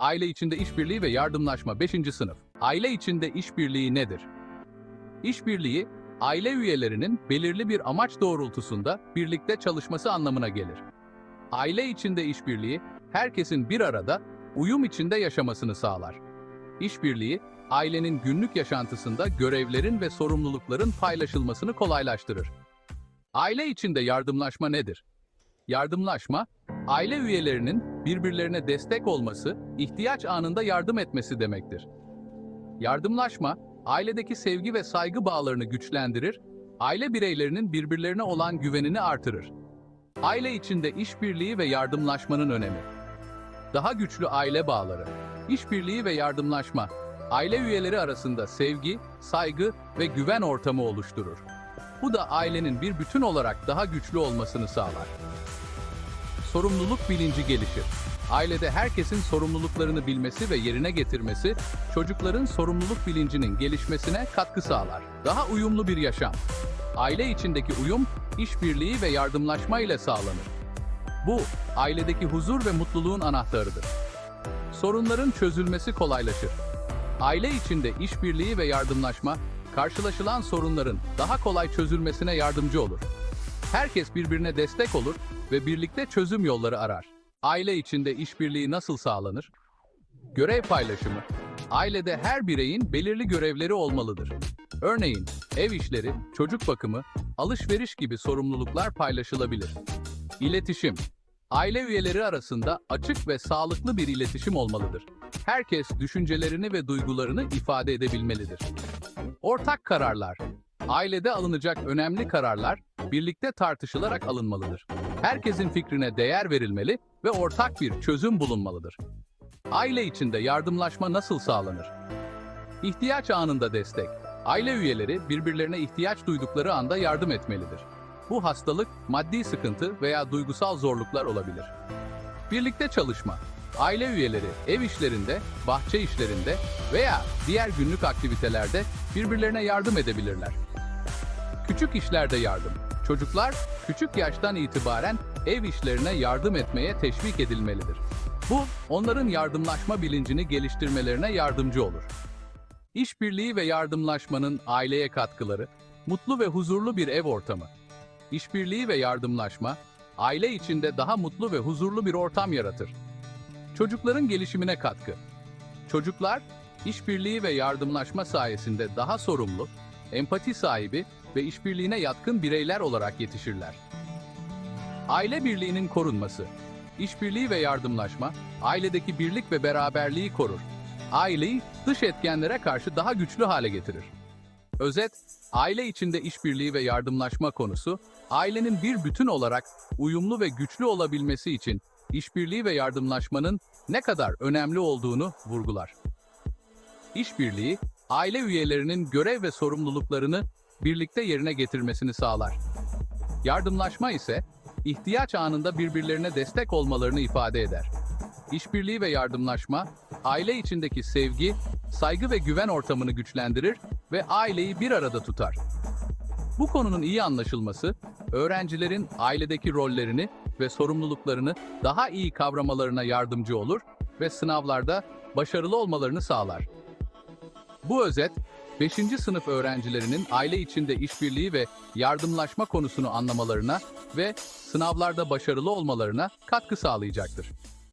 Aile içinde işbirliği ve yardımlaşma 5. sınıf. Aile içinde işbirliği nedir? İşbirliği, aile üyelerinin belirli bir amaç doğrultusunda birlikte çalışması anlamına gelir. Aile içinde işbirliği, herkesin bir arada, uyum içinde yaşamasını sağlar. İşbirliği, ailenin günlük yaşantısında görevlerin ve sorumlulukların paylaşılmasını kolaylaştırır. Aile içinde yardımlaşma nedir? Yardımlaşma, aile üyelerinin birbirlerine destek olması, ihtiyaç anında yardım etmesi demektir. Yardımlaşma, ailedeki sevgi ve saygı bağlarını güçlendirir, aile bireylerinin birbirlerine olan güvenini artırır. Aile içinde işbirliği ve yardımlaşmanın önemi. Daha güçlü aile bağları, işbirliği ve yardımlaşma, aile üyeleri arasında sevgi, saygı ve güven ortamı oluşturur. Bu da ailenin bir bütün olarak daha güçlü olmasını sağlar. Sorumluluk bilinci gelişir. Ailede herkesin sorumluluklarını bilmesi ve yerine getirmesi, çocukların sorumluluk bilincinin gelişmesine katkı sağlar. Daha uyumlu bir yaşam. Aile içindeki uyum, işbirliği ve yardımlaşma ile sağlanır. Bu, ailedeki huzur ve mutluluğun anahtarıdır. Sorunların çözülmesi kolaylaşır. Aile içinde işbirliği ve yardımlaşma, karşılaşılan sorunların daha kolay çözülmesine yardımcı olur. Herkes birbirine destek olur ve birlikte çözüm yolları arar. Aile içinde işbirliği nasıl sağlanır? Görev paylaşımı. Ailede her bireyin belirli görevleri olmalıdır. Örneğin, ev işleri, çocuk bakımı, alışveriş gibi sorumluluklar paylaşılabilir. İletişim. Aile üyeleri arasında açık ve sağlıklı bir iletişim olmalıdır. Herkes düşüncelerini ve duygularını ifade edebilmelidir. Ortak kararlar. Ailede alınacak önemli kararlar birlikte tartışılarak alınmalıdır. Herkesin fikrine değer verilmeli ve ortak bir çözüm bulunmalıdır. Aile içinde yardımlaşma nasıl sağlanır? İhtiyaç anında destek. Aile üyeleri birbirlerine ihtiyaç duydukları anda yardım etmelidir. Bu hastalık, maddi sıkıntı veya duygusal zorluklar olabilir. Birlikte çalışma. Aile üyeleri ev işlerinde, bahçe işlerinde veya diğer günlük aktivitelerde birbirlerine yardım edebilirler. Küçük işlerde yardım. Çocuklar küçük yaştan itibaren ev işlerine yardım etmeye teşvik edilmelidir. Bu, onların yardımlaşma bilincini geliştirmelerine yardımcı olur. İşbirliği ve yardımlaşmanın aileye katkıları, mutlu ve huzurlu bir ev ortamı. İşbirliği ve yardımlaşma, aile içinde daha mutlu ve huzurlu bir ortam yaratır. Çocukların gelişimine katkı. Çocuklar, işbirliği ve yardımlaşma sayesinde daha sorumlu, empati sahibi ve işbirliğine yatkın bireyler olarak yetişirler. Aile birliğinin korunması. İşbirliği ve yardımlaşma, ailedeki birlik ve beraberliği korur. Aileyi dış etkenlere karşı daha güçlü hale getirir. Özet, aile içinde işbirliği ve yardımlaşma konusu, ailenin bir bütün olarak uyumlu ve güçlü olabilmesi için işbirliği ve yardımlaşmanın ne kadar önemli olduğunu vurgular. İşbirliği, aile üyelerinin görev ve sorumluluklarını birlikte yerine getirmesini sağlar. Yardımlaşma ise ihtiyaç anında birbirlerine destek olmalarını ifade eder. İşbirliği ve yardımlaşma, aile içindeki sevgi, saygı ve güven ortamını güçlendirir ve aileyi bir arada tutar. Bu konunun iyi anlaşılması, öğrencilerin ailedeki rollerini ve sorumluluklarını daha iyi kavramalarına yardımcı olur ve sınavlarda başarılı olmalarını sağlar. Bu özet, 5. sınıf öğrencilerinin aile içinde işbirliği ve yardımlaşma konusunu anlamalarına ve sınavlarda başarılı olmalarına katkı sağlayacaktır.